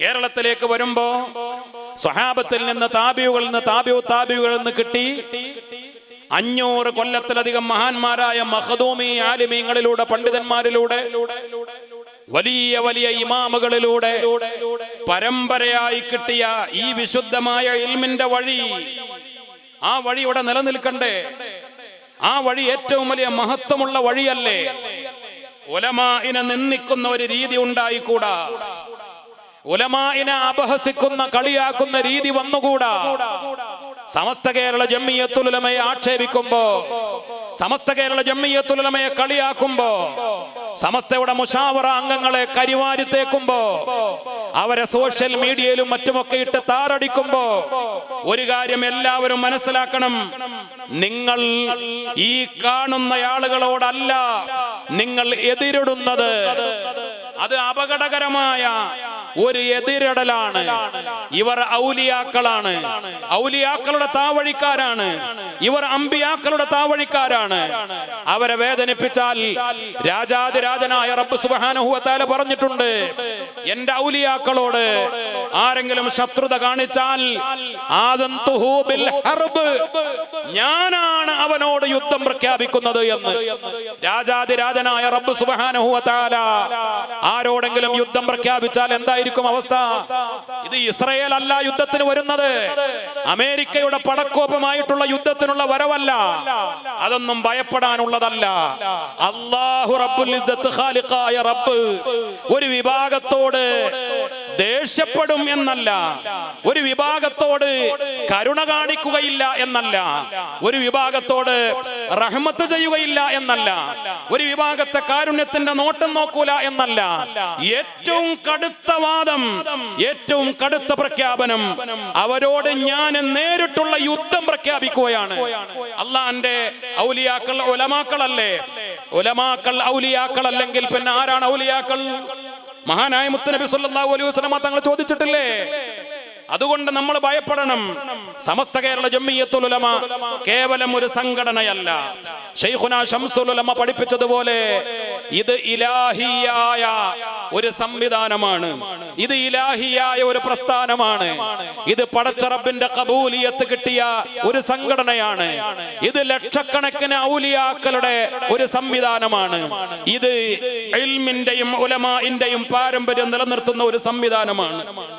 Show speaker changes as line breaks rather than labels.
കേരളത്തിലേക്ക് വരുമ്പോ സ്വഹാബത്തിൽ നിന്ന് താബിയുകളിൽ നിന്ന് താബിയു താബിയുകളിൽ നിന്ന് കിട്ടി അഞ്ഞൂറ് കൊല്ലത്തിലധികം മഹാന്മാരായ മഹദൂമി ആലിമീങ്ങളിലൂടെ പണ്ഡിതന്മാരിലൂടെ വലിയ വലിയ ഇമാമുകളിലൂടെ പരമ്പരയായി കിട്ടിയ ഈ വിശുദ്ധമായ ഇൽമിന്റെ വഴി ആ വഴി ഇവിടെ നിലനിൽക്കണ്ടേ? ആ വഴി ഏറ്റവും വലിയ മഹത്വമുള്ള വഴിയല്ലേ? ഒലമാ ഇനെ നിന്ദിക്കുന്ന ഒരു രീതി ഉണ്ടായിക്കൂടാ. ഉലമാഇനെ അപഹസിക്കുന്ന കളിയാക്കുന്ന രീതി വന്നുകൂടാ. സമസ്ത കേരള ജമ്മിയത്തുലമയെ ആക്ഷേപിക്കുമ്പോ സമസ്ത കേരള ജമ്മിയത്തുലമയെ കളിയാക്കുമ്പോ സമസ്തയുടെ മുഷാവറ അംഗങ്ങളെ കരിവാരിത്തേക്കുമ്പോ അവരെ സോഷ്യൽ മീഡിയയിലും മറ്റുമൊക്കെ ഇട്ട് താറടിക്കുമ്പോ ഒരു കാര്യം എല്ലാവരും മനസ്സിലാക്കണം. നിങ്ങൾ ഈ കാണുന്ന ആളുകളോടല്ല നിങ്ങൾ എതിരിടുന്നത്. അത് അപകടകരമായ ഒരു എതിരടലാണ്. ഇവർ ഔലിയാക്കളാണ്. ഔലിയാക്കളുടെ താവഴിക്കാരാണ്. ഇവർ അമ്പിയാക്കളുടെ താവഴിക്കാരാണ്. അവരെ വേദനിപ്പിച്ചാൽ രാജാതിരാജനായ റബ്ബ് സുബാനുഹുവത്താല പറഞ്ഞിട്ടുണ്ട്. എന്റെ ഔലിയാക്കളോട് ആരെങ്കിലും ശത്രുത കാണിച്ചാൽ. ഞാനാണ് അവനോട് യുദ്ധം പ്രഖ്യാപിക്കുന്നത് എന്ന്. രാജാതിരാജനായ റബ്ബ് സുബാനുഹുവത്താല ആരോടെങ്കിലും യുദ്ധം പ്രഖ്യാപിച്ചാൽ എന്തായിരിക്കും അവസ്ഥ? ഇത് ഇസ്രയേൽ അല്ല യുദ്ധത്തിന് വരുന്നത്. അമേരിക്കയുടെ പടക്കോപ്പമായിട്ടുള്ള യുദ്ധത്തിനുള്ള വരവല്ല. അതൊന്നും ഭയപ്പെടാനുള്ളതല്ല. അള്ളാഹു റബ്ബുൽ റബ്ബ്. ഒരു വിഭാഗത്തോട് ദേഷ്യപ്പെടും എന്നല്ല. ഒരു വിഭാഗത്തോട് കരുണ കാണിക്കുകയില്ല എന്നല്ല. ഒരു വിഭാഗത്തോട് റഹ്മത്ത് ചെയ്യുകയില്ല എന്നല്ല. ഒരു വിഭാഗത്തെ കാരുണ്യത്തിന്റെ നോട്ടം നോക്കൂല എന്നല്ല. ഏറ്റവും കടുത്ത വാദം ഏറ്റവും കടുത്ത പ്രഖ്യാപനം അവരോട് ഞാൻ നേരിട്ടുള്ള യുദ്ധം പ്രഖ്യാപിക്കുകയാണ്. അള്ളാന്റെ ഔലിയാക്കൾ ഒലമാക്കളല്ലേ ഒലമാക്കൾ ഔലിയാക്കൾ അല്ലെങ്കിൽ പിന്നെ ആരാണ് ഔലിയാക്കൾ? മഹാനായ മുത്തനബി സല്ലല്ലാഹു അലൈഹി വസ്ലമ തങ്ങൾ ചോദിച്ചിട്ടില്ലേ? അതുകൊണ്ട് നമ്മൾ ഭയപ്പെടണം. സമസ്ത കേരള ജമ്മിയത്തുലമ കേവലം ഒരു സംഘടനയല്ല. ഷെയ്ഖുന ഷംസുൽ ഉലമ പഠിപ്പിച്ചതുപോലെ ഇത് ഇലാഹിയായ ഒരു സംവിധാനമാണ്. ഇത് ഇലാഹിയായ ഒരു പ്രസ്ഥാനമാണ്. ഇത് പടച്ചറബിന്റെ കബൂലിയത്ത് കിട്ടിയ ഒരു സംഘടനയാണ്. ഇത് ലക്ഷക്കണക്കിന് ഔലിയാക്കളുടെ ഒരു സംവിധാനമാണ്. ഇത് ഇൽമിന്റെയും ഉലമാന്റെയും പാരമ്പര്യം നിലനിർത്തുന്ന ഒരു സംവിധാനമാണ്.